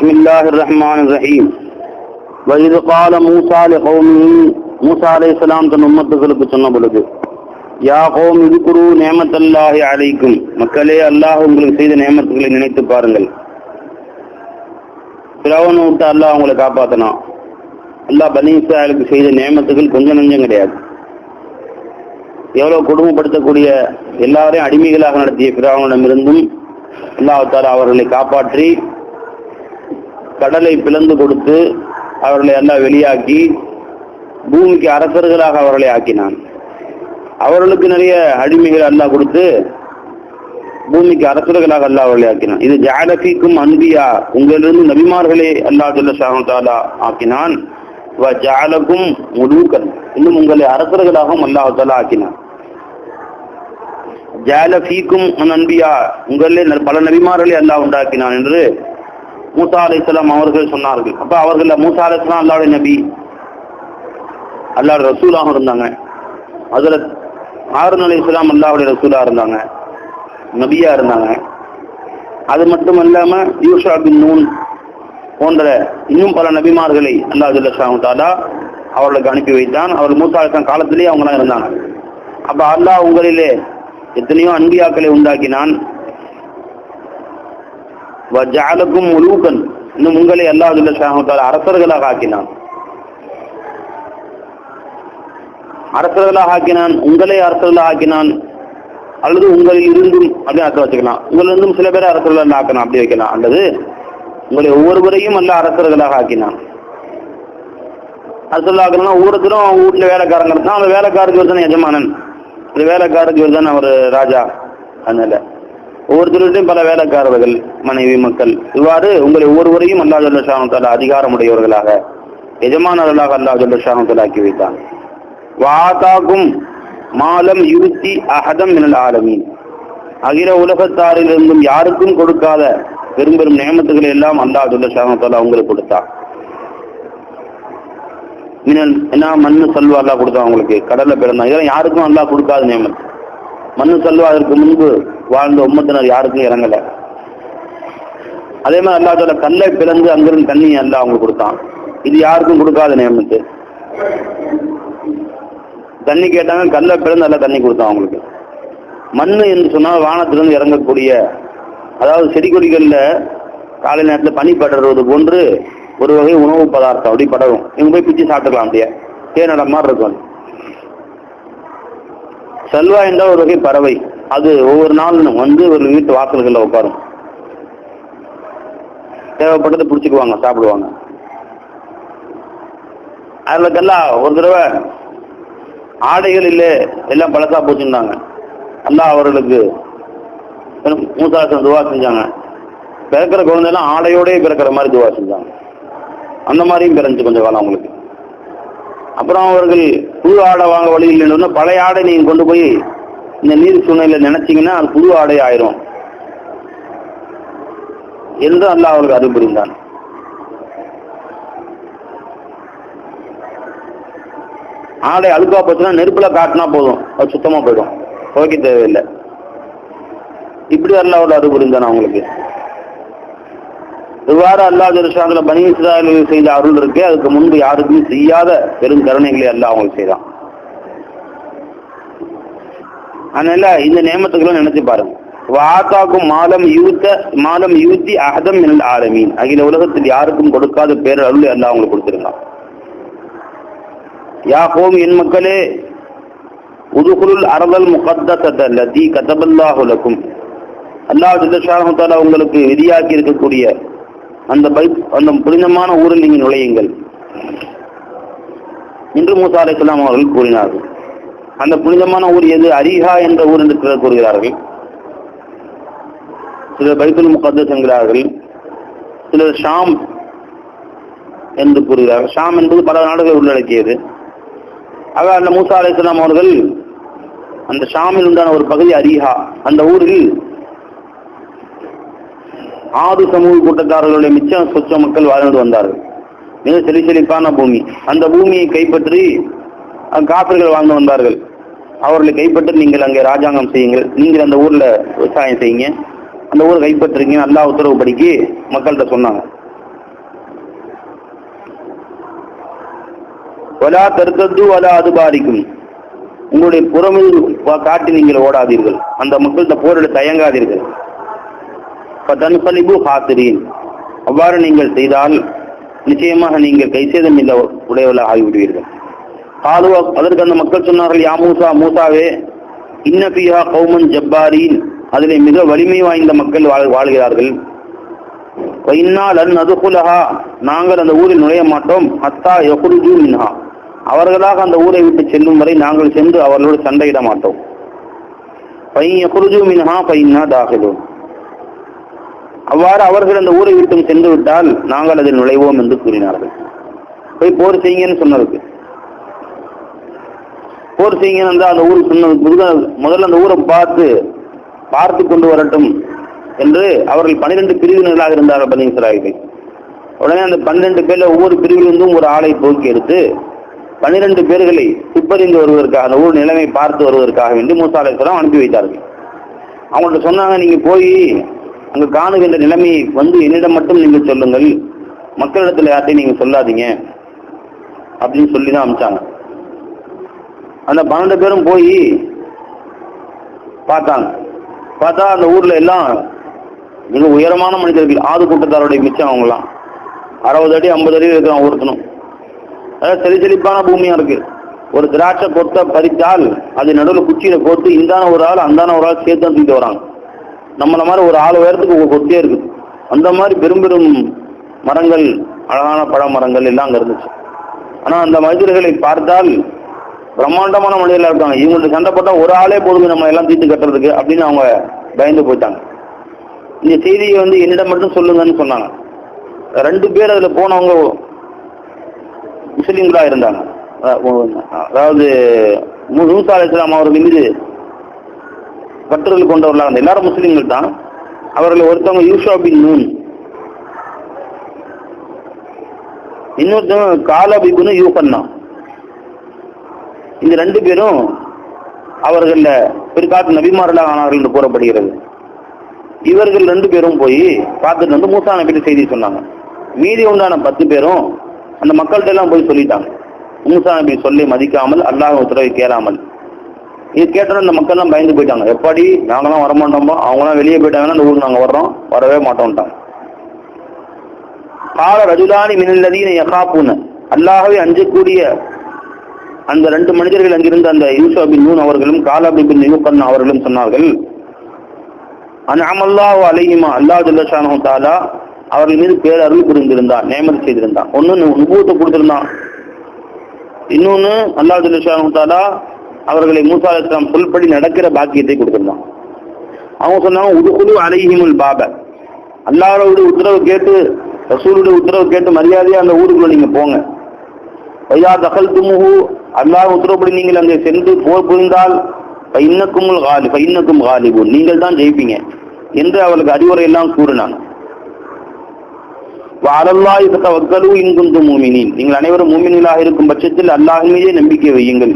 بسم الله الرحمن الرحيم وإذ قال موسى لقومه மூசா அலைஹிஸ்ஸலாம் தன் உம்மத்துகளுக்கு சொன்ன பொழுது யா கோம் இதுகுரு நேமத்தல்லாஹி அலைக்கும் மக்களே அல்லாஹ் உங்களுக்கு செய்த நேமத்துகளை நினைத்து பாருங்கள் பிறவனை விட்டு அல்லாஹ் அவங்களை காப்பாத்தனான் அல்லாஹ் பனி இஸ்ராயலுக்கு செய்த நேமத்துகள் கொஞ்சம் நஞ்சம் கிடையாது எவ்வளவு கொடுமைப்படுத்தக்கூடிய எல்லாரையும் அடிமைகளாக நடத்திய பிராவனிடமிருந்தும் அல்லாஹால அவர்களை காப்பாற்றி கடலை பிளந்து கொடுத்து அவர்களை எல்லாம் வெளியாக்கி பூமிக்கு அரசர்களாக அவர்களை ஆக்கினான். அவர்களுக்கு நிறைய அடிமைகள் அல்லாஹ் கொடுத்து பூமிக்கு அரசர்களாக அல்லாஹ் அவர்களை ஆக்கினான். இது ஜாலபிக்கும் அன்பியா உங்களிலிருந்து நபிமார்களே அல்லாஹ் ஜல்ல ஆக்கினான். ஜாலக்கும் முழுக்கன் இன்னும் உங்களை அரசர்களாகவும் அல்லாஹாலா ஆக்கினான். ஜாலபீக்கும் அன்பியா உங்களிலே ந- பல நபிமார்களை அல்லாஹ் உண்டாக்கினான் என்று மூசா அலிஸ்லாம் அவர்கள் சொன்னார்கள். அப்ப அவர்கள் மூசா அலிஸ்லாம் அல்லாஹ்வுடைய நபி அல்லாஹ் ரசூலாக இருந்தாங்க. அதுல ஆறுன் அலி இஸ்லாம் அல்லாவுடைய ரசூலா இருந்தாங்க. நபியா இருந்தாங்க. அது மட்டும் இல்லாம யூஷா பின் நூன் போன்ற இன்னும் பல நபிமார்களை அல்லாஹ் தாலா அவர்களுக்கு அனுப்பி வைத்தான். அவர் மூசா அலிஸ்லாம் காலத்திலேயே அவங்களாம் இருந்தாங்க. அப்ப அல்லாஹ் உங்களிலே எத்தனையோ அன்பியாக்களை உண்டாக்கினான். ஜாலக்கும் முழுக்கன் இன்னும் உங்களை எல்லா ஜல்லஷாஹு தாலா அரசர்களாக ஆக்கினான். அரசர்களாக ஆக்கினான் உங்களை அரசர்களாக ஆக்கினான் அல்லது உங்களில் இருந்தும் அப்படி அர்த்தம் வச்சுக்கலாம். உங்களிலிருந்தும் சில பேரை அரசர்களாக ஆக்கணும் அப்படி வைக்கலாம். அல்லது உங்களை ஒவ்வொருவரையும் அல்ல அரசர்களாக ஆக்கினான். அரசர்களாக ஆக்கணும்னா ஒவ்வொருத்தரும் அவங்க வீட்டில் வேலைக்காரங்க இருந்தான் அந்த வேலைக்காரருக்கு ஒரு தானே எஜமானன். அந்த வேலைக்காரருக்கு ஒரு தானே ஒரு ராஜா. அதனால ஒவ்வொருத்தருடையும் பல வேலைக்காரர்கள் மனைவி மக்கள். இவ்வாறு உங்களை ஒவ்வொருவரையும் அல்லா ஜல்ல அதிகாரமுடையவர்களாக எஜமானர்களாக அல்லா ஜல்ல ஆக்கி வைத்தான் வாதாகும் மாலம் யுத்தி அகதம் மினல் ஆலமீன். அகில உலகத்தாரிலிருந்தும் யாருக்கும் கொடுக்காத பெரும் பெரும் நியமத்துகளை எல்லாம் அல்லாஹ் ஜல்ல அவங்களுக்கு கொடுத்தான் மினல் என்ன மண்ணு சல்வா அல்லா கொடுத்தான் அவங்களுக்கு கடல்ல பிறந்தான் இதெல்லாம் யாருக்கும் அல்லாஹ் கொடுக்காத நியமத்து. மண்ணு சல்வா அதற்கு முன்பு வாழ்ந்த உம்மத்தினர் யாருக்கும் இறங்கல. அதே மாதிரி அல்லாஹ் கல்லை பிளந்து அங்கிருந்து தண்ணி அல்ல அவங்களுக்கு கொடுத்தான். இது யாருக்கும் கொடுக்காத நியமத்து. தண்ணி கேட்டாங்க கல்லை பிறந்து நல்லா தண்ணி கொடுத்தான் அவங்களுக்கு. மண்ணு என்று சொன்னால் வானத்திலிருந்து இறங்கக்கூடிய அதாவது செடி கொடிகளில் காலை நேரத்தில் பனி படுறது போன்று ஒரு வகை உணவு பதார்த்தம். அப்படி படரும். இவங்க போய் பிச்சு சாப்பிட்டுக்கலாம் அப்படியே. தேனட மாதிரி இருக்கும் அது. செல்வா என்றால் ஒரு வகை பறவை. அது ஒவ்வொரு நாளும் வந்து ஒரு வீட்டு வாசல்களில் உட்காரும். தேவைப்பட்டதை பிடிச்சிக்குவாங்க சாப்பிடுவாங்க. அதுலக்கெல்லாம் ஒரு தடவை ஆடைகள் இல்லை எல்லாம் பழசா போச்சுருந்தாங்க நல்லா அவர்களுக்கு மூசாசன் துவா செஞ்சாங்க. பிறக்கிற குழந்தைலாம் ஆடையோடய பிறக்கிற மாதிரி துவா செஞ்சாங்க. அந்த மாதிரியும் பிறந்துச்சு கொஞ்சம் காலம் அவங்களுக்கு. அப்புறம் அவர்கள் புது ஆடை வாங்க வழி இல்லைன்னு பழைய ஆடை நீங்க கொண்டு போய் இந்த நீர் சூழ்நிலையில் நினைச்சீங்கன்னா அது புது ஆடை ஆயிரும். என்று அல்ல அவருக்கு அருள் ஆடை அழுக்கா போச்சுன்னா நெருப்புல காட்டினா போதும். அது சுத்தமா போயிடும். துவைக்க தேவையில்லை. இப்படி அல்லாவோட அருள் புரிந்தான் அவங்களுக்கு. இவ்வாறு அல்லாஹ் ஜெருஷாந்தில் பனி இஸ்ராயல் செய்த அருள் இருக்கு அதுக்கு முன்பு யாருக்கும் செய்யாத பெரும் கருணைகளை அல்லாஹ் அவங்களுக்கு செய்தான். அதனால இந்த நியமத்துக்குள்ள நினைச்சு பாருங்க. வாத்தாக்கும் மாலம் யூத்த மாலம் யூத்தி அகதம் மினல் ஆரமீன் அகில உலகத்தில் யாருக்கும் கொடுக்காத பேர் அருள் அல்லாஹ் அவங்களுக்கு கொடுத்துருந்தான். யா கோம் என் மக்களே உதுகுருள் அரதல் முகத்தத கதபல்லாஹுலக்கும் அல்லாஹ் ஜில்லஷாஹு உங்களுக்கு விதியாக்கி இருக்கக்கூடிய அந்த பை அந்த புனிதமான ஊரில் நீங்கள் நுழையுங்கள். என்று மூசா அலைஹிஸ்ஸலாம் அவர்கள் கூறினார்கள். அந்த புனிதமான ஊர் எது? அரிஹா என்ற ஊர் என்று சிலர் கூறுகிறார்கள். சிலர் பைத்துல் முகத்தஸ் என்கிறார்கள். சிலர் ஷாம் என்று கூறுகிறார்கள். ஷாம் என்பது பல நாடுகளை உள்ளடக்கியது. ஆக அந்த மூசா அலைஹிஸ்ஸலாம் அவர்கள் அந்த ஷாமில் உண்டான ஒரு பகுதி அரிஹா. அந்த ஊரில் ஆது சமூக கூட்டக்காரர்களுடைய மிச்சம் சொச்ச மக்கள் வாழ்ந்து வந்தார்கள். மிக செலி பூமி. அந்த பூமியை கைப்பற்றி காப்பர்கள் வாழ்ந்து வந்தார்கள். அவர்களை கைப்பற்றி நீங்கள் அங்கே ராஜாங்கம் செய்யுங்கள். நீங்கள் அந்த ஊரில் விவசாயம் செய்யுங்க. அந்த ஊரை கைப்பற்றுங்க நல்லா உத்தரவு படிக்க மக்கள்கிட்ட சொன்னாங்க. வலா தருத்தத்து வலா அது பாதிக்கும் உங்களுடைய புறமில் காட்டி நீங்கள் ஓடாதீர்கள். அந்த மக்கள்கிட்ட போரிட தயங்காதீர்கள். தன்சலிபு ஹாத்திரீன் அவ்வாறு நீங்கள் செய்தால் நிச்சயமாக நீங்கள் கைசேதம் இல்ல உடையவர்களாக ஆகிவிடுவீர்கள். காலுவா அதற்கு அந்த மக்கள் சொன்னார்கள் யா மூசா மூசாவே இன்னபியா கௌமன் ஜப்பாரீன். அதிலே மிக வலிமை வாய்ந்த மக்கள் வாழ் வாழ்கிறார்கள். வைனால் அன் அதுகுலஹா நாங்கள் அந்த ஊரில் நுழைய மாட்டோம். அத்தா யகுருஜு மின்ஹா. அவர்களாக அந்த ஊரை விட்டு செல்லும் வரை நாங்கள் சென்று அவர்களோடு சண்டையிட மாட்டோம். பையன் யகுருஜு மின்ஹா பையனா தாகிலும் அவ்வாறு அவர்கள் அந்த ஊரை விட்டும் சென்று விட்டால் நாங்கள் அதில் நுழைவோம் என்று கூறினார்கள். போய் போர் செய்யுங்கன்னு சொன்னதுக்கு. போர் செய்யுங்கன்னு இருந்தா அந்த ஊருக்கு சொன்னதுக்கு முதல்ல- அந்த ஊரை பார்த்து பார்த்து கொண்டு வரட்டும் என்று அவர்கள் பனிரெண்டு பிரிவினர்களாக இருந்தார்கள் பனி இஸ்ராயல்கள். உடனே அந்த பன்னிரெண்டு பேர்ல ஒவ்வொரு பிரிவிலிருந்தும் ஒரு ஆளை போக்கி எடுத்து பன்னிரெண்டு பேர்களை துப்பறிந்து வருவதற்காக அந்த ஊர் நிலைமை பார்த்து வருவதற்காக வேண்டி மூசா அனுப்பி வைத்தார்கள். அவங்கள்ட்ட சொன்னாங்க நீங்க போய் அங்கு காணுகின்ற நிலைமையை வந்து என்னிடம் மட்டும் நீங்கள் சொல்லுங்கள். மக்களிடத்தில் யார்ட்டையும் நீங்கள் சொல்லாதீங்க. அப்படின்னு சொல்லி தான் அமிச்சாங்க. அந்த பன்னெண்டு பேரும் போய் பார்த்தாங்க. பார்த்தா அந்த ஊரில் எல்லாம் மிக உயரமான மனிதர்கள் ஆது கூட்டத்தாருடைய மிச்சம் அவங்களாம் அறுபது அடி ஐம்பது அடி இருக்கிறான் ஒருத்தனும் அதாவது செழி செழிப்பான இருக்குது ஒரு திராட்சை கொத்தை பறித்தால் அது நடுவில் குச்சியில் போட்டு இந்தான ஒரு ஆள் அந்தான ஒரு ஆள் சேர்த்து தான் தூக்கிட்டு வராங்க. நம்மளை மாதிரி ஒரு ஆளு உயரத்துக்கு ஒரு கொத்தே இருக்குது. அந்த மாதிரி பெரும் பெரும் மரங்கள் அழகான பழ மரங்கள் எல்லாம் அங்கே இருந்துச்சு. ஆனால் அந்த மனிதர்களை பார்த்தால் பிரம்மாண்டமான மனிதர்களாக இருக்காங்க. இவங்களுக்கு சண்டை ஒரு ஆளே போதுங்க நம்ம எல்லாம் தீர்த்து கட்டுறதுக்கு அப்படின்னு அவங்க பயந்து போயிட்டாங்க. இந்த செய்தியை வந்து என்னிடம் மட்டும் சொல்லுங்கன்னு சொன்னாங்க. ரெண்டு பேர் அதில் போனவங்க முஸ்லீம்களாக இருந்தாங்க. அதாவது மூணு மூசா அலி இஸ்லாம் அவர்கள் மீது பற்றுதல் கொண்டவர்களாக இருந்தாங்க எல்லாரும் முஸ்லீம்கள் தான். அவர்கள் ஒருத்தவங்க யூஷா பின் நூன். இன்னொருத்தவங்க காலபிபுன்னு யூகன்னா. இந்த ரெண்டு பேரும் அவர்கள பிற்காலத்து நபிமார்களாக ஆனார்கள் என்று கூறப்படுகிறது. இவர்கள் ரெண்டு பேரும் போய் பார்த்துட்டு வந்து மூசா நபிட்டு செய்தி சொன்னாங்க. மீதி உண்டான பத்து பேரும் அந்த மக்கள்கிட்ட எல்லாம் போய் சொல்லிட்டாங்க. மூசா நபி சொல்லி மதிக்காமல் அல்லாஹ் உத்தரவை கேளாமல். இது கேட்டோன்னு இந்த மக்கள் பயந்து போயிட்டாங்க. எப்படி நாங்களாம் வரமாட்டோமோ அவங்களாம் வெளியே போயிட்டாங்கன்னா இந்த ஊருக்கு நாங்கள் வர்றோம். வரவே மாட்டோம்ட்டாங்க. கால ரஜுலானி மினல்லதீன யகாப்புன அல்லாகவே அஞ்சக்கூடிய அந்த ரெண்டு மனிதர்கள் அங்கிருந்த அந்த யூசா பின் நூன் அவர்களும் காலாபி பின் யூகன் அவர்களும் சொன்னார்கள். அன்அமல்லாஹு அலையுமா அல்லாஹ் ஜல்லஷானஹு தஆலா அவர்கள் மீது பேரருள் புரிந்திருந்தான் நேமதி செய்திருந்தான். ஒன்னு நுபுவத்தை கொடுத்திருந்தான். இன்னொன்னு அல்லா ஜல்லஷானஹு தாலா அவர்களை மூசா அலைஹிஸ்ஸலாம் சொல்படி நடக்கிற பாக்கியத்தை கொடுத்திருந்தான். அவங்க சொன்னாங்க உதுகுலு அலைஹிமுல் பாப. அல்லாரோட உத்தரவு கேட்டு ரசூலுடைய உத்தரவு கேட்டு மரியாதையாக அந்த ஊருக்குள்ள நீங்க போங்க. பையா தகல் துமுகு அல்லாஹ் உத்தரவுப்படி நீங்கள் அங்கே சென்று போர் புரிந்தால் இன்னக்கும் காலி இன்னக்கும் காலிபு நீங்கள் தான் ஜெயிப்பீங்க என்று அவளுக்கு அறிவுரை எல்லாம் கூறினாங்க. அலல்லாஹி தவக்கலு இன்குந்து மூமினின். நீங்கள் அனைவரும் மூமினிகளாக இருக்கும் பட்சத்தில் அல்லாஹின் மீதே நம்பிக்கை வையுங்கள்.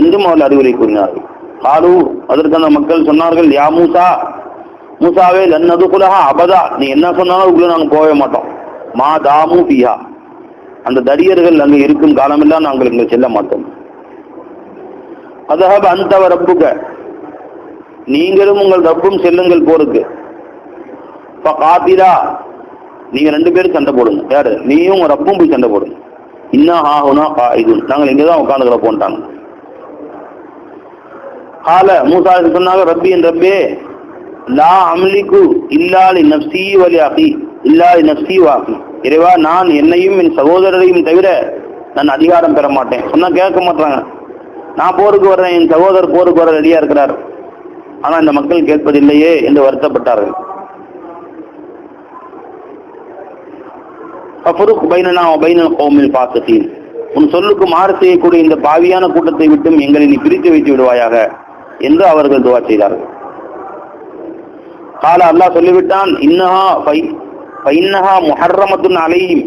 என்றும் அவள் அறிவுரை கூறினார்கள். காலு அதற்கு அந்த மக்கள் சொன்னார்கள் யா மூசா மூசாவே லன்னது குலஹா அபதா. நீ என்ன சொன்னாலும் உள்ள நாங்கள் போகவே மாட்டோம். மா தாமு பியா அந்த தரியர்கள் அங்கு இருக்கும் காலமெல்லாம் நாங்கள் இங்கே செல்ல மாட்டோம். அதஹப் அந்தவ ரப்புக. நீங்களும் உங்கள் ரப்பும் செல்லுங்கள் போருக்கு. காத்திரா நீங்க ரெண்டு பேரும் சண்டை போடுங்க. யாரு? நீயும் உங்கள் ரப்பும் போய் சண்டை போடுங்க. இன்னும் ஆகுனா இது நாங்கள் இங்கதான் உட்காந்துக்கிற போன்ட்டாங்க கால மூசா சொன்னாங்க ரப்பி என் ரப்பே லா அம்லிக்கு இல்லாலி நப்சி வலி ஆகி இல்லாலி நப்சி வாகி இறைவா நான் என்னையும் என் சகோதரரையும் தவிர நான் அதிகாரம் பெற மாட்டேன். சொன்னா கேட்க மாட்டாங்க நான் போருக்கு வர்றேன் என் சகோதரர் போருக்கு வர ரெடியா இருக்கிறார். ஆனா இந்த மக்கள் கேட்பதில்லையே என்று வருத்தப்பட்டார்கள். ஃபஃபருக் பைனனா பைனல் கௌமில் ஃபாசிகீன் உன் சொல்லுக்கு மாறு செய்யக்கூடிய இந்த பாவியான கூட்டத்தை விட்டும் எங்களை நீ பிரித்து வைத்து விடுவாயாக. என்று அவர்கள் துவா செய்தார்கள். கால அல்லாஹ் சொல்லிவிட்டான் இன்னஹா ஃபை முஹர்ரமத்துன் அலையும்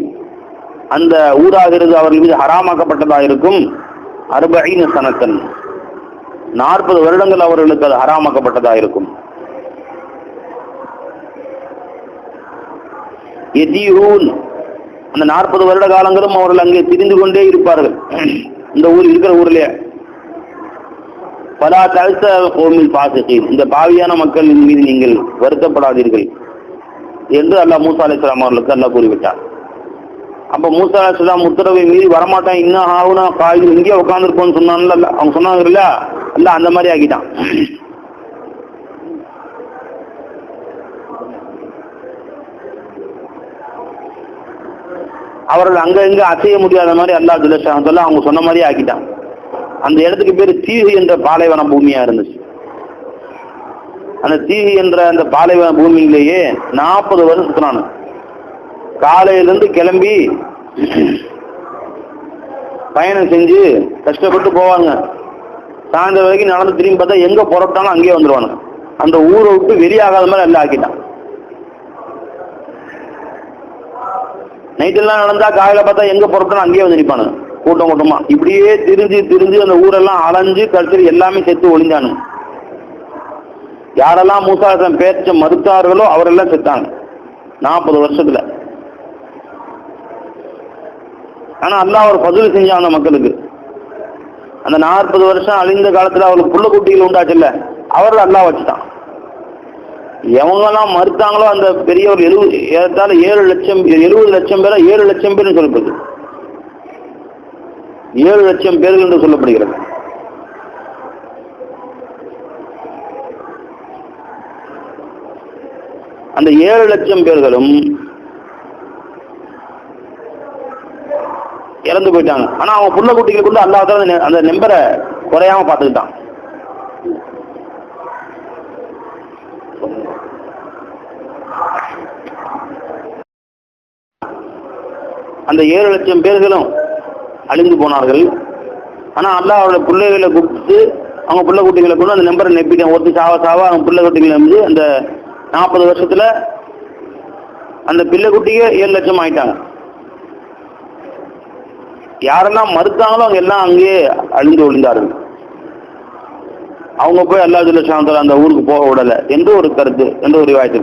அந்த ஊராகிறது அவர்கள் மீது ஹராமாக்கப்பட்டதாக இருக்கும்? அறுபைன் சனத்தன். நாற்பது வருடங்கள் அவர்களுக்கு அது ஹராமாக்கப்பட்டதாக இருக்கும். எதியூன் அந்த நாற்பது வருட காலங்களும் அவர்கள் அங்கே திரிந்து கொண்டே இருப்பார்கள். இந்த ஊர் இருக்கிற ஊர்லயே பலா தழுத்த கோமில் பாசித்தீன் இந்த பாவியான மக்களின் மீது நீங்கள் வருத்தப்படாதீர்கள் என்று அல்லாஹ் மூசா அலிஸ்லாம் அவர்களுக்கு அல்லாஹ் கூறிவிட்டார் அப்ப மூசா அலிஸ்லாம் உத்தரவை மீறி வரமாட்டான். இன்னும் ஆகுனா காயில் இங்கே உட்காந்துருப்போம்னு சொன்னான்ல அவங்க சொன்னாங்க இல்லையா அல்ல அந்த மாதிரி ஆக்கிட்டான். அவர்கள் அங்க இங்க அசைய முடியாத மாதிரி அல்லா துலசாங்கத்துல அவங்க சொன்ன மாதிரி ஆக்கிட்டான். அந்த இடத்துக்கு பேர் தீகு என்ற பாலைவன பூமியா இருந்துச்சு. அந்த தீகு என்ற அந்த பாலைவன பூமியிலேயே நாற்பது வருஷம் சுத்தினானு. காலையிலிருந்து கிளம்பி பயணம் செஞ்சு கஷ்டப்பட்டு போவாங்க சாயந்தரம் வரைக்கும் நடந்து திரும்பி பார்த்தா எங்க புறப்பட்டாலும் அங்கேயே வந்துருவானுங்க அந்த ஊரை விட்டு வெளியாகாத மாதிரி எல்லாம் ஆக்கிட்டான். நைட்டெல்லாம் நடந்தா காலையில பார்த்தா எங்க புறப்பட்டாலும் அங்கேயே வந்து நிற்பானுங்க கூட்டம் கூட்டமா. இப்படியே திரிஞ்சு திரிஞ்சு அந்த ஊரெல்லாம் அலைஞ்சு கடைசி எல்லாமே செத்து ஒளிஞ்சானு யாரெல்லாம் மூசாசன் பேச்ச மறுத்தார்களோ அவரெல்லாம் செத்தாங்க. நாற்பது வருஷத்துல. ஆனா அல்லாஹ் ஒரு பதில் செஞ்சான் அந்த மக்களுக்கு. அந்த நாற்பது வருஷம் அழிந்த காலத்துல அவளுக்கு புள்ள குட்டிகள் உண்டாச்சுல்ல அவர்கள் அல்லாஹ் வச்சுட்டான். எவங்கெல்லாம் மறுத்தாங்களோ அந்த பெரிய ஒரு எழுபது ஏறத்தாழ ஏழு லட்சம் எழுபது லட்சம் பேரா ஏழு லட்சம் பேர் சொல்லப்படுது. ஏழு லட்சம் பேர்கள் என்று சொல்லப்படுகிறது. அந்த ஏழு லட்சம் பேர்களும் இறந்து போயிட்டாங்க. ஆனா அவங்க புள்ள குட்டிகளுக்கு வந்து அல்லாத அந்த நம்பரை குறையாம பார்த்துக்கிட்டான். அந்த ஏழு லட்சம் பேர்களும் அழிந்து போனார்கள். ஆனால் அல்லாஹ் அவரோட பிள்ளைகளை கூப்பிட்டு அவங்க பிள்ளை குட்டிகளை கொண்டு அந்த நம்பரை நெப்பிட்டேன் ஒருத்தி சாவ சாவ அவங்க பிள்ளை குட்டிகளை வந்து அந்த நாற்பது வருஷத்தில் அந்த பிள்ளை குட்டிக்கு ஏழு லட்சம் ஆயிட்டாங்க யாரெல்லாம் மறுத்தாங்களோ அவங்க எல்லாம் அங்கேயே அழிந்து ஒழிந்தார்கள் அவங்க போய் அல்லா ஜுல்ல சாந்தர் அந்த ஊருக்கு போக விடலை. எந்த ஒரு கருத்து எந்த ஒரு வாய்ப்பு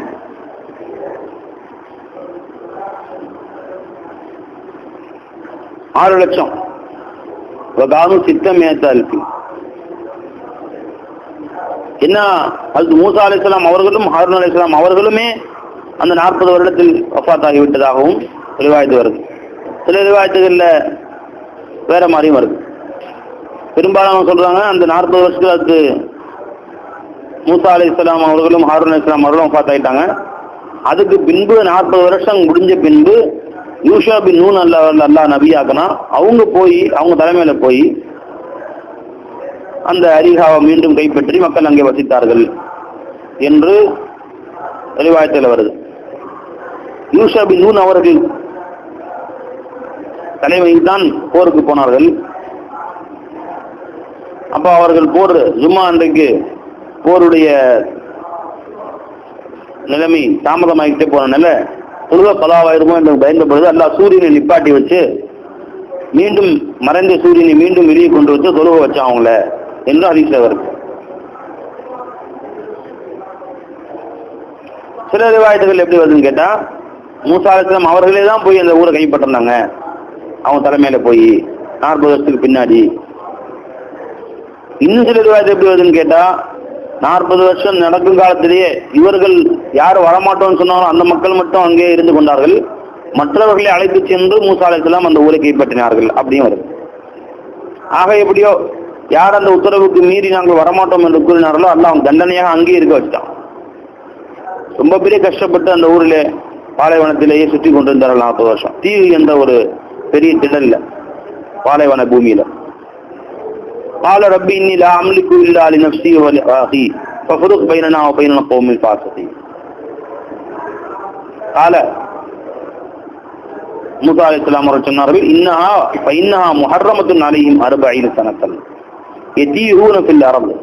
ஆறு லட்சம் காணும் சித்தம் ஏத்தாருக்கு என்ன அது மூசா அலிஸ்லாம் அவர்களும் ஹாரூன் அலிஸ்லாம் அவர்களுமே அந்த நாற்பது வருடத்தில் வஃபாத் ஆகிவிட்டதாகவும் ரிவாயத்து வருது சில ரிவாயத்துகளில் வேற மாதிரியும் வருது பெரும்பாலும் சொல்றாங்க அந்த நாற்பது வருஷத்துல அதுக்கு மூசா அலி இஸ்லாம் அவர்களும் ஹாரூன் அலி இஸ்லாம் அவர்களும் வஃத் ஆயிட்டாங்க அதுக்கு பின்பு நாற்பது வருஷம் முடிஞ்ச பின்பு யூஷா பின் நூன் அல்லா அல்லா நபியாக்கனா அவங்க போய் அவங்க தலைமையில போய் அந்த அரிகாவை மீண்டும் கைப்பற்றி மக்கள் அங்கே வசித்தார்கள் என்று ரிவாயத்தில் வருது. யூஷா பின் நூன் அவர்கள் தலைமையில் தான் போருக்கு போனார்கள். அப்போ அவர்கள் போர் ஜும்மா அன்றைக்கு போருடைய நிலைமை தாமதமாகிட்டே போனனால தொழுக பலாவாயிருமோ என்று பயந்த பொழுது அல்லாஹ் சூரியனை நிப்பாட்டி வச்சு மீண்டும் மறைந்த சூரியனை மீண்டும் வெளியே கொண்டு வச்சு தொழுக வச்சான் அவங்கள என்று அதிசயம் சில ரிவாயத்துகள் எப்படி வருதுன்னு கேட்டா மூசா அவர்களே தான் போய் அந்த ஊரை கைப்பற்றினாங்க. அவங்க தலைமையில போய் நாற்பது வருஷத்துக்கு பின்னாடி. இன்னும் சில ரிவாயத்து எப்படி வருதுன்னு கேட்டா நாற்பது வருஷம் நடக்கும் காலத்திலேயே இவர்கள் யார் வரமாட்டோம்னு சொன்னாலும் அந்த மக்கள் மட்டும் அங்கே இருந்து கொண்டார்கள். மற்றவர்களை அழைத்து சென்று மூசா அந்த ஊரை கைப்பற்றினார்கள். அப்படியும் வருது. ஆக எப்படியோ யார் அந்த உத்தரவுக்கு மீறி நாங்கள் வரமாட்டோம் என்று கூறினார்களோ அல்ல அவன் தண்டனையாக அங்கேயே இருக்க வச்சிட்டான். ரொம்ப பெரிய கஷ்டப்பட்டு அந்த ஊரில் பாலைவனத்திலேயே சுற்றி கொண்டு இருந்தார்கள் நாற்பது வருஷம். தீவு என்ற ஒரு பெரிய திடல்ல பாலைவன பூமியில. பால ரப்பி இன்னில அமலிக்கு இல்லா அலி நப்சி வலி பைனனா பைனன கோமில் பாசத்தை கால மூசா அலி இஸ்லாம் அவர் சொன்னார்கள் இன்னஹா இன்னஹா முஹர்ரமத்தின் அலையும் அறுபது சனத்தன் எத்தீரூனத்தில் அரபு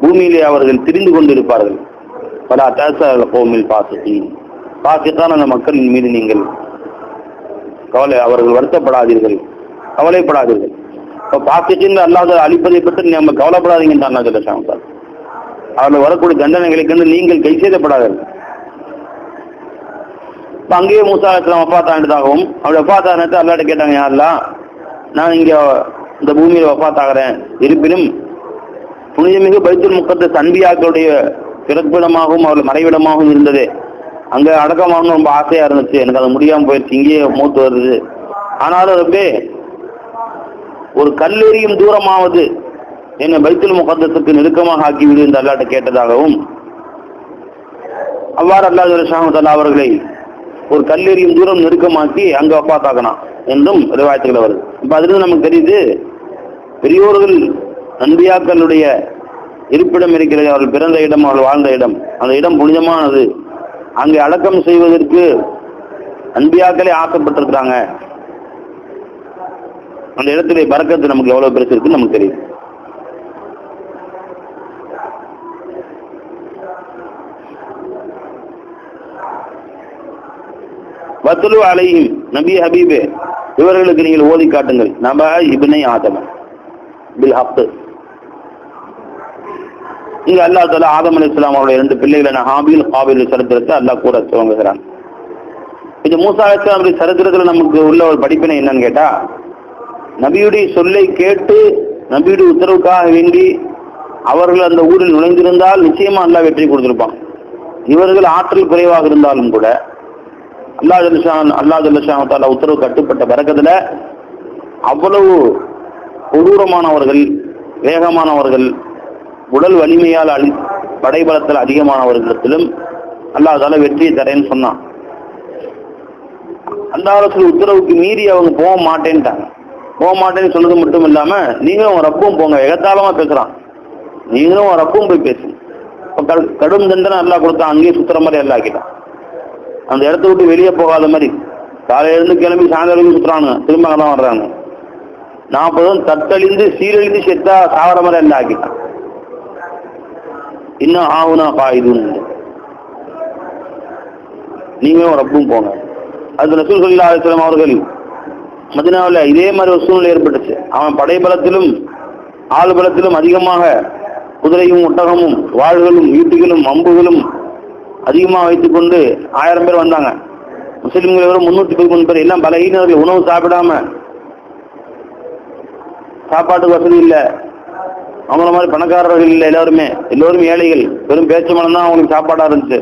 பூமியிலே அவர்கள் திரிந்து கொண்டிருப்பார்கள். பல அத்தாச கோமில் பாசத்தி பாசித்தான அந்த மக்களின் மீது நீங்கள் கவலை அவர்கள் வருத்தப்படாதீர்கள். கவலைப்படாதீர்கள். இப்போ பாசிட்டின்னு அல்லாத அழிப்பதை பற்றி நம்ம கவலைப்படாதீங்க தான் அண்ணா சொல்ல சாமி சார் அவர்கள் வரக்கூடிய தண்டனைகளுக்கு நீங்கள் கை செய்தப்படாதீர்கள் அங்கேயே மூசாலத்தில் இஸ்லாம் அப்படி ஆனதாகவும் அவருடைய அல்லாட்ட கேட்டாங்க யாரெல்லாம் நான் இங்கே இந்த பூமியில் வஃபாத்தாகிறேன். இருப்பினும் புனிதமிகு பைத்துல் முக்கத்து சன்பியாக்களுடைய பிறப்பிடமாகவும் அவர்கள் மறைவிடமாகவும் இருந்தது. அங்கே அடக்கமாகணும் ரொம்ப ஆசையாக இருந்துச்சு. எனக்கு அது முடியாமல் போயிடுச்சு. இங்கேயே மூத்து வருது. ஆனாலும் ரப்பே ஒரு கல்லெறியும் தூரமாவது என்னை பைத்துல் முகத்தத்துக்கு நெருக்கமாக ஆக்கிவிடு என்று அல்லாட்ட கேட்டதாகவும் அவ்வாறு அல்லாத ஷாமத்தல்லா அவர்களை ஒரு கல்லெறியும் தூரம் நெருக்கமாக்கி அங்க வப்பாத்தாக்கணும் என்றும் ரிவாயத்துகளை வருது. இப்ப அதுலேருந்து நமக்கு தெரியுது பெரியோர்கள் நன்பியாக்களுடைய இருப்பிடம் இருக்கிறது. அவர்கள் பிறந்த இடம் அவர்கள் வாழ்ந்த இடம். அந்த இடம் புனிதமானது. அங்கே அடக்கம் செய்வதற்கு அன்பியாக்களே ஆக்கப்பட்டிருக்கிறாங்க. அந்த இடத்திலே பறக்கத்து நமக்கு எவ்வளவு பெருசு இருக்குன்னு நமக்கு தெரியும் வத்துலு அலையும் நபி ஹபீபே இவர்களுக்கு நீங்கள் ஓதி காட்டுங்கள். நப இபினை ஆதம பில் ஹப்து இங்க அல்லாஹ் தாலா ஆதம் அலி இஸ்லாம் அவருடைய ரெண்டு பிள்ளைகளான ஹாபில் ஹாபில் சரித்திரத்தை அல்லாஹ் கூட துவங்குகிறான். இது மூசா அலி இஸ்லாம் சரித்திரத்துல நமக்கு உள்ள ஒரு படிப்பினை என்னன்னு கேட்டா நபியுடைய சொல்லை கேட்டு நபியுடைய உத்தரவுக்காக வேண்டி அவர்கள் அந்த ஊரில் நுழைந்திருந்தால் நிச்சயமா நல்லா வெற்றி கொடுத்திருப்பான். இவர்கள் ஆற்றல் குறைவாக இருந்தாலும் கூட அல்லா ஜல்ஷான் அல்லா ஜல்ஷான் உத்தரவு கட்டுப்பட்ட பறக்கத்துல அவ்வளவு கொடூரமானவர்கள் வேகமானவர்கள் உடல் வலிமையால் அழி படைபலத்தில் அதிகமானவர்களிடத்திலும் அல்லாஹ் வெற்றியை தரேன்னு சொன்னான். அந்த அரசு உத்தரவுக்கு மீறி அவங்க போக மாட்டேன்ட்டாங்க. போக மாட்டேன்னு சொன்னது மட்டும் இல்லாம நீங்களும் உங்க ரப்பும் போங்க எகத்தாளமா பேசுறான். நீங்களும் உங்க ரப்பும் போய் பேசுங்க. கடும் தண்டனை நல்லா கொடுத்தான் அங்கேயே சுத்துற மாதிரி எல்லாம் ஆக்கிட்டான். அந்த இடத்த விட்டு வெளியே போகாத மாதிரி. காலையில இருந்து கிளம்பி சாயந்தரம் சுற்றுறாங்க திரும்ப அங்கே தான் வர்றாங்க நாற்பதும் தத்தழிந்து சீரழிந்து செத்தா சாவர மாதிரி என்ன ஆக்கிட்டான்? இன்னும் ஆகுனா பாயுதுன்னு நீங்களும் ரப்பும் போங்க. அது ரசூல் சொல்லா அலிஸ்லாம் அவர்கள் மதினாவில் இதே மாதிரி ஒரு சூழ்நிலை ஏற்பட்டுச்சு. அவன் படைபலத்திலும் ஆள் பலத்திலும் அதிகமாக குதிரையும் ஒட்டகமும் வாள்களும் ஈட்டிகளும் அம்புகளும் அதிகமாக வைத்துக்கொண்டு ஆயிரம் பேர் வந்தாங்க. முஸ்லிம்கள் விட முன்னூத்தி பதிமூணு பேர் எல்லாம் பலகீனர்கள் உணவு சாப்பிடாம சாப்பாட்டுக்கு வசதி இல்லை. அவங்கள மாதிரி பணக்காரர்கள் இல்லை எல்லாருமே. எல்லோரும் ஏழைகள். வெறும் பேச்சு மனம் தான் அவங்களுக்கு சாப்பாடாக இருந்துச்சு.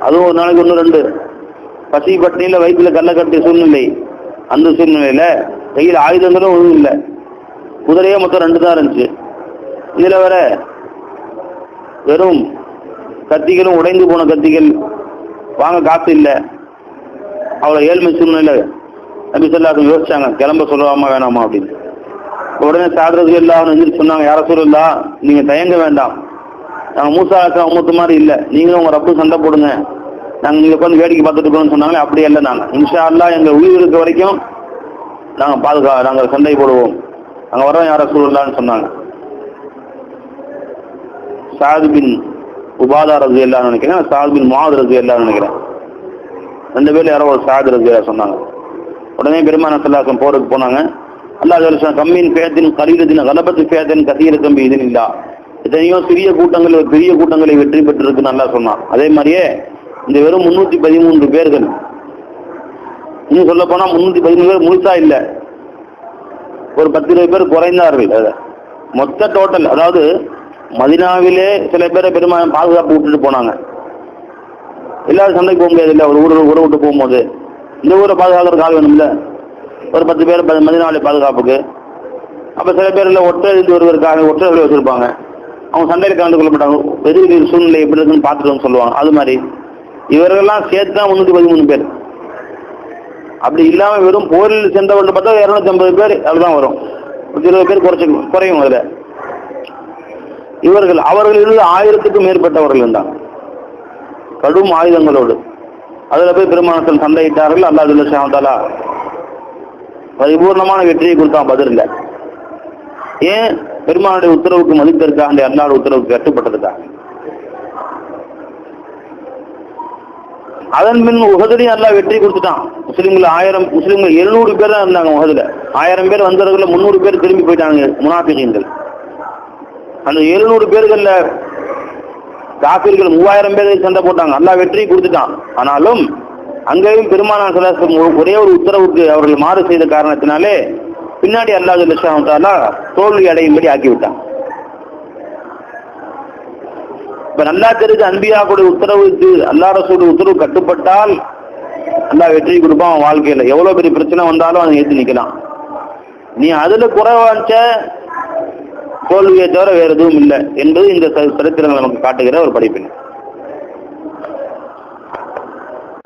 அதுவும் ஒரு நாளைக்கு ஒன்று ரெண்டு. பசி பட்டினியில் வயிற்றில் கல்லை கட்டிய சூழ்நிலை. அந்த சூழ்நிலையில் கையில் ஆயுதங்களும் ஒன்றும் இல்லை. குதிரையே மொத்தம் ரெண்டு தான் இருந்துச்சு. இதில் வேற வெறும் கத்திகளும் உடைந்து போன கத்திகள். வாங்க காசு இல்லை. அவ்வளோ ஏழ்மை சூழ்நிலை. நபி சொல்லாக்கும் யோசிச்சாங்க கிளம்ப சொல்லலாமா வேணாமா அப்படின்னு. உடனே சாதரது எல்லாம் எந்திரிச்சு சொன்னாங்க யார சொல்லலா நீங்க தயங்க வேண்டாம். நாங்கள் மூசா அக்கா மாதிரி இல்லை. நீங்களும் உங்க ரப்பு சண்டை போடுங்க. நாங்கள் நீங்கள் உட்காந்து வேடிக்கை பார்த்துட்டு இருக்கோம்னு சொன்னாங்களே அப்படி இல்லை நாங்கள் இன்ஷா எங்கள் எங்க உயிர் இருக்க வரைக்கும் நாங்கள் பாதுகா நாங்கள் சண்டை போடுவோம். நாங்கள் வரோம் யார சூழலான்னு சொன்னாங்க. சாது பின் உபாதா ரது எல்லாம் நினைக்கிறேன் சாதுபின் மாது ரது எல்லாம் நினைக்கிறேன். ரெண்டு பேர்ல யாரோ ஒரு சாது ரது சொன்னாங்க. உடனே பெருமான சல்லாசம் போருக்கு போனாங்க. அல்லாஹ் ஜல்ஷா கம்மியின் பேத்தின் கலீரத்தின் கலபத்து பேத்தின் கசீர கம்பி இது இல்லா எத்தனையோ சிறிய கூட்டங்கள் பெரிய கூட்டங்களை வெற்றி பெற்றிருக்கு நல்லா சொன்னான். அதே மாதிரியே இந்த வெறும் முன்னூத்தி பதிமூன்று பேர்கள். இன்னும் சொல்ல போனா முன்னூத்தி பதிமூணு பேர் முழுசா இல்லை. ஒரு பத்து இருபது பேர் குறைந்தார்கள். மொத்த டோட்டல் அதாவது மதினாவிலே சில பேரை பெருமா பாதுகாப்பு விட்டுட்டு போனாங்க. எல்லாரும் சண்டைக்கு போக முடியாது இல்லை ஒரு ஊர் ஊரை விட்டு போகும்போது. இந்த ஊரை பாதுகாக்கிறதுக்கு ஆள் வேணும்ல? ஒரு பத்து பேர் ப- மதினாவிலே பாதுகாப்புக்கு. அப்போ சில பேர் ஒற்றை ஒருவருக்காக ஒற்றைகளை வச்சுருப்பாங்க. அவங்க சண்டையில் கலந்து கொள்ள மாட்டாங்க. பெரிய சூழ்நிலை எப்படி இருக்குன்னு பார்த்துட்டு சொல்லுவாங்க. அது மாதிரி. இவர்கள்லாம் சேர்த்து தான் முந்நூற்றி பதிமூணு பேர். அப்படி இல்லாமல் வெறும் போரில் சென்றவர்கள் பார்த்தா இரநூத்தி ஐம்பது பேர் அதுதான் வரும். இருபது பேர் குறைச்சி குறையும் அதில். இவர்கள் அவர்களிலிருந்து ஆயிரத்துக்கும் மேற்பட்டவர்கள் இருந்தாங்க. கடும் ஆயுதங்களோடு. அதில் போய் பெருமானத்தில் சண்டையிட்டார்கள். அல்லாதுல்ல சாந்தாலா பரிபூர்ணமான வெற்றியை கொடுத்தான் பதிரில் ஏன்? பெருமானுடைய உத்தரவுக்கு மதிப்பிற்காக அந்த அல்லாட உத்தரவுக்கு கட்டுப்பட்டதுக்காக அதன் பின் உகதுலையும் நல்லா வெற்றி கொடுத்துட்டான். முஸ்லீம்கள் ஆயிரம் முஸ்லீம்கள் எழுநூறு பேர் தான் இருந்தாங்க உகதுல. ஆயிரம் பேர் வந்தவர்கள முந்நூறு பேர் திரும்பி போயிட்டாங்க முனாபிகங்கள் அந்த எழுநூறு பேர்கள்ல காபிர்கள் மூவாயிரம் பேர் சண்டை போட்டாங்க. நல்லா வெற்றி கொடுத்துட்டான். ஆனாலும் அங்கேயும் பெருமானார் ஸல்லல்லாஹு ஒரே ஒரு உத்தரவுக்கு அவர்கள் மாறு செய்த காரணத்தினாலே பின்னாடி அல்லாஹ் தாலா தோல்வி அடையும்படி ஆக்கி விட்டான் இப்ப நல்லா தெரிஞ்ச அன்பியாக்குடைய உத்தரவுக்கு அல்லா ரசூலுடைய உத்தரவு கட்டுப்பட்டால் நல்லா வெற்றி கொடுப்பான் அவன் வாழ்க்கையில. எவ்வளவு பெரிய பிரச்சனை வந்தாலும் அதை ஏற்றி நிக்கலாம். நீ அதுல குறைவாச்ச தோல்வியை தவிர வேறு எதுவும் இல்லை என்பது இந்த சரித்திரங்கள் நமக்கு காட்டுகிற ஒரு படிப்பினை.